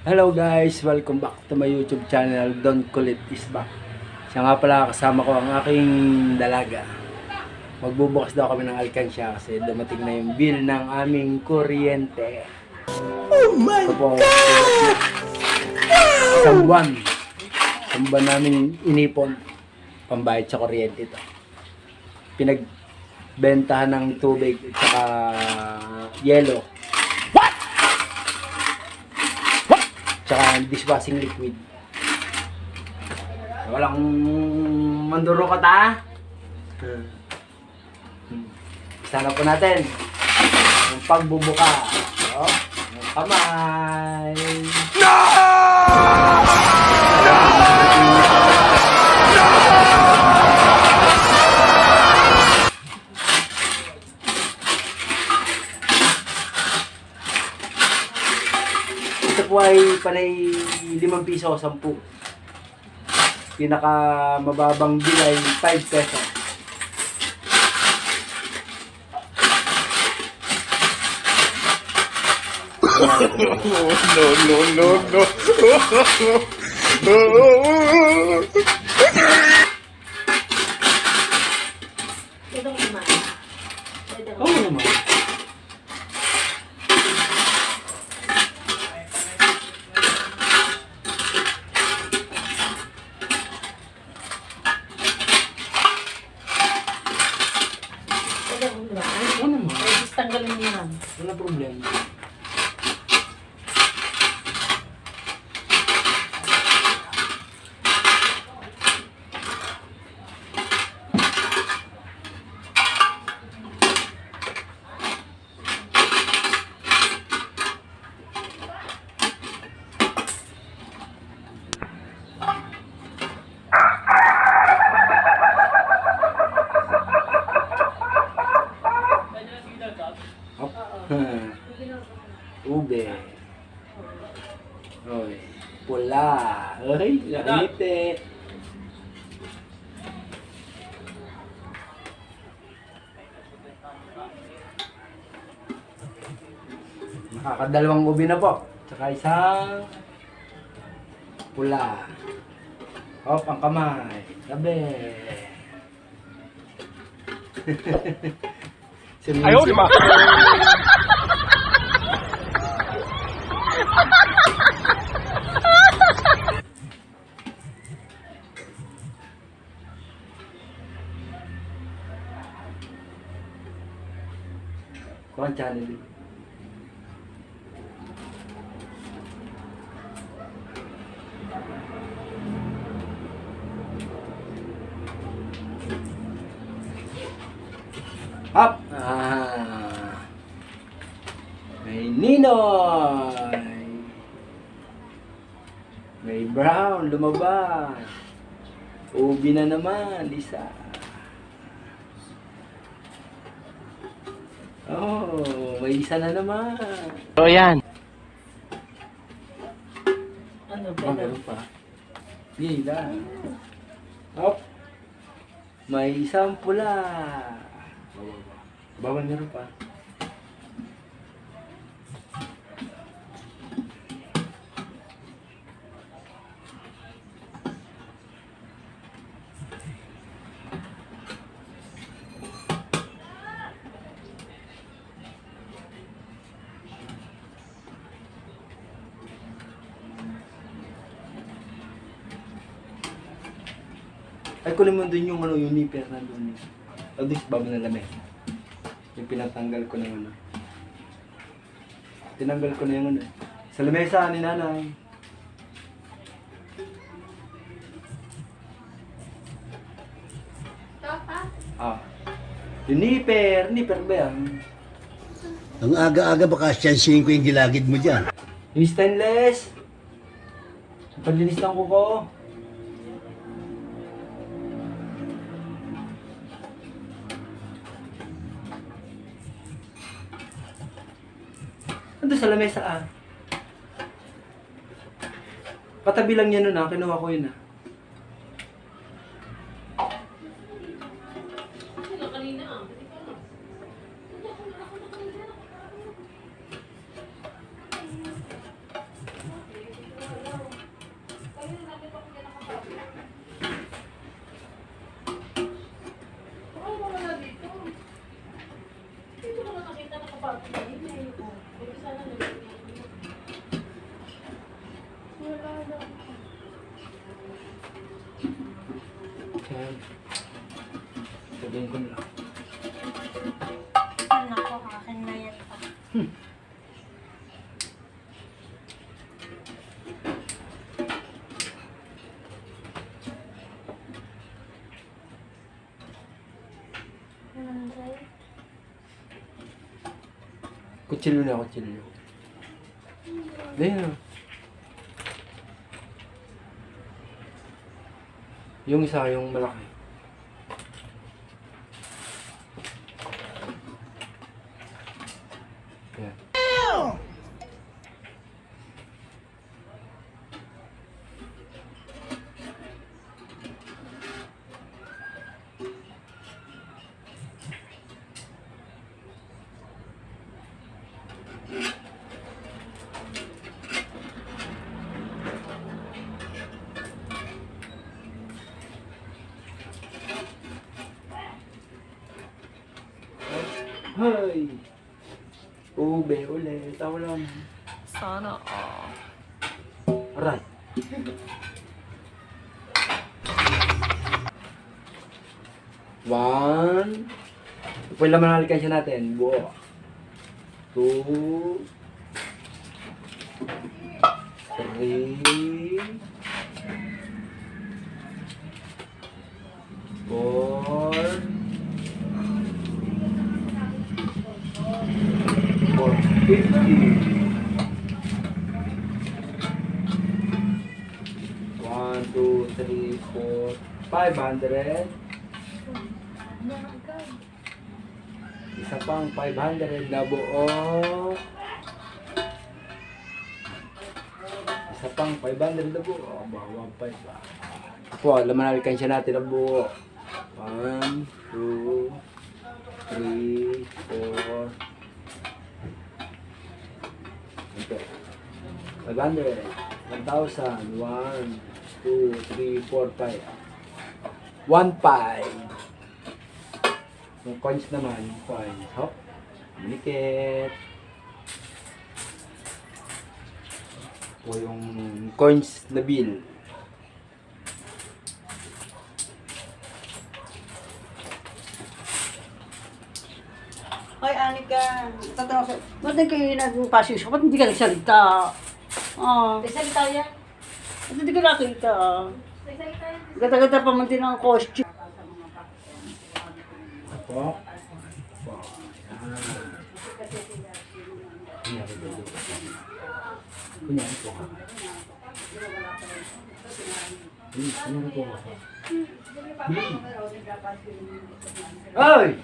Hello guys, welcome back to my YouTube channel, Don Kulit is back. Siya nga pala kasama ko ang aking dalaga. Magbubukas daw kami ng alkansya kasi dumating na yung bill ng aming kuryente. Oh my God! Isang buwan. Isang buwan namin inipon. Pambayad sa kuryente ito. Pinagbentahan ng tubig at saka yelo. Tsaka dishwashing liquid. Walang manduro ka ta? Hmm. Sana po natin. Yung pagbubuka. Oh, kamay. Ito po ay panay 5 piso o 10. Pinaka mababang bill ay 5 peso. no, no, no, no. Ito naman. Ito Oo naman. Ito naman. Oo naman. Ay, just tanggalin mo naman. Wala problema. Hop. Ube. Oy. Pula. Ay, nakangiti. Nakakadalawang ubi na po. Tsaka isang pula. Hop, ang kamay. Sabi. Ayaw, di ba? Kau channel May Brown, lumabas. Ubi na naman, isa. Oh, may isa na naman. So yan. Ano ba meron pa. Lang. Hop. May isang pula. Bawal meron pa. Ay, kunin mo dun yung ano, yung nipper na dun. O, di, baba na lamig. Yung pinatanggal ko na yung ano. Tinanggal ko na yung ano. Sa lamesa ni nanay. Ah. Yung nipper, nipper ba yan? Ang aga-aga baka siyansihin ko yung gilagid mo dyan. Yung stainless. Sa paglinis ng kuko. Ando sa lamesa ah. Katabi lang yan nun ah. Kinuha ko yun ah. Yan. Sabihin ko lang. Ano ko, akin na yan pa. Hundred. Kutsilyo na, kutsilyo. Ayun. Yung isa, yung malaki. Hay! Ube ulit. Tawa lang. Sana all. Aray. One. Yung laman ng alkansya natin. Buo. Two. Three. Four. Four fifty. One, two, three, four, five hundred. Isa pang 500 na buo. Isa pang 500 na buo. Aba, 1.5 ba? Po, laman na alkansya natin na buo. 1, 2, 3, 4. Ito. 500. 1,000. 1, 2, 3, 4, 5. 1,500. Yung coins naman, coins. Hop. Manikit. O yung coins na bill. Anika, tatanong ko, ba't na kayo nagpasyon ko? Ba't hindi ka nagsalita? Ah, Nagsalita yan. ba't hindi ka nakita? Gata-gata pa man din ang costume. Apo. Apo. Yan. Kunyari dito. Kunyari po ka. Hmm, kunyari po ka. Ay!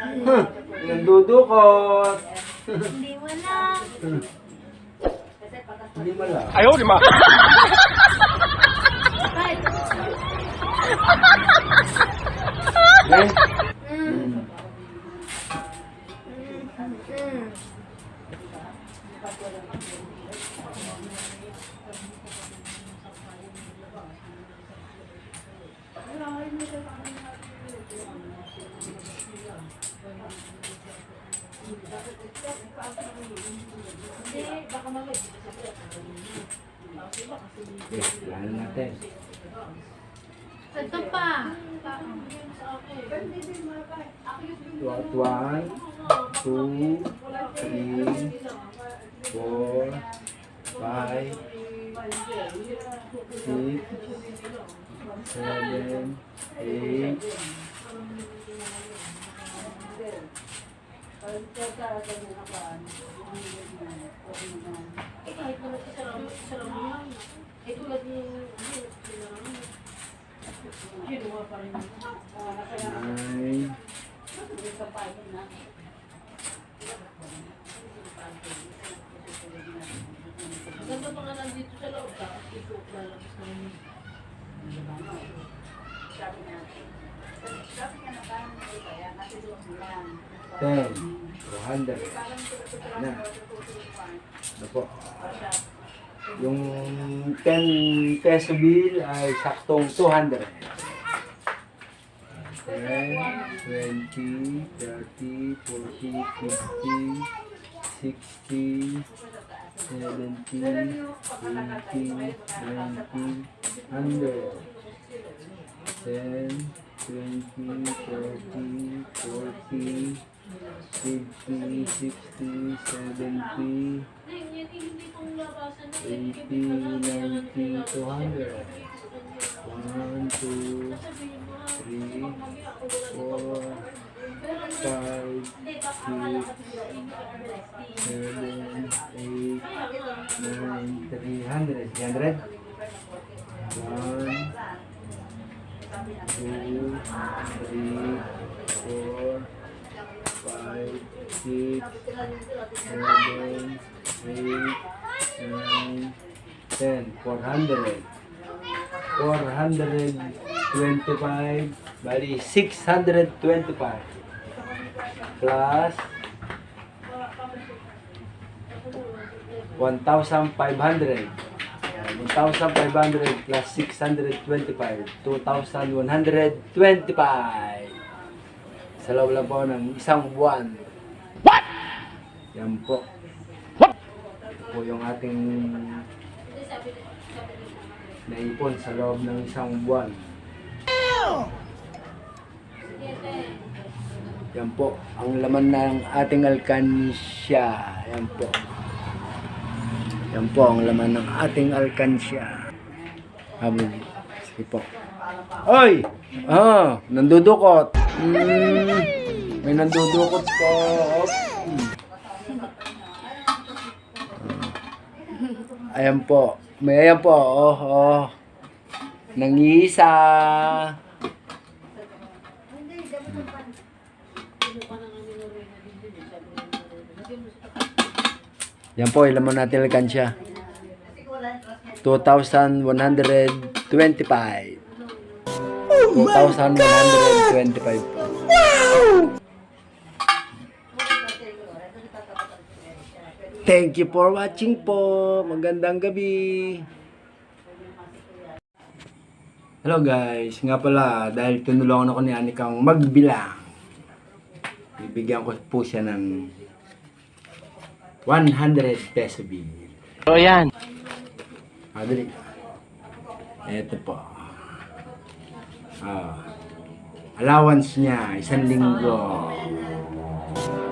Huh, nandudukot. Hindi mo na. Hindi mala. Ayaw, di ma. Eh? Eh, plano natin. Ito pa. What? One, two, three, four, five, six, seven, eight, Eh, kahit naman isa lang, isa lang naman. Eh, tulad ni, ano, Kinuha pa rin. nine, Ganda pa nga nandito sa loob, tapos ito, lalabas na yun. ten, two hundred. Na. Ano po? Yung 10 peso bill ay saktong 200. 10, 20, 30, 40, 50, 60, 70, 80, 90, 100. 10, 20, 30, 40, 50, 60, 70, Hindi, yan, hindi kong labasan na 80, 90, 200. 1, 2, Sabihin mo, ha? 3, Mami, ako wala 4, 5, Hindi, baka akala ka siguro, hindi ka underestimate. 7, 8, 9, 300. 300? 1, 2, 3, 4, 5, 6, 7, 8, 9, 10. 400. 425. Bali, 625. Plus 1,500. 1,500 plus 625. 2,125. Sa loob lang po ng isang buwan. What? Yan po. Ito po yung ating naipon sa loob ng isang buwan. Yan po, ang laman ng ating alkansya. Yan po. Yan po ang laman ng ating alkansya. Habang, sige po. Oy! Ah, nandudukot. Mm, may nandudukot po. Op. Ayan po. May ayan po. Oh, oh. Nangisa. Yan po, ilan mo natin alkansya. 2,125. 2,125 po. Thank you for watching po. Magandang gabi. Hello guys, nga pala dahil tinulungan ako ni Anikang magbilang. Bibigyan ko po siya ng 100 peso bill. So yan. Ah, dali. Ito po. Ah. allowance niya, isang linggo.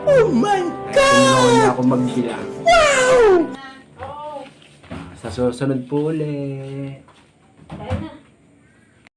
Oh my God! Tinulungan niya ako magbilang. Wow! sa susunod po ulit. Na,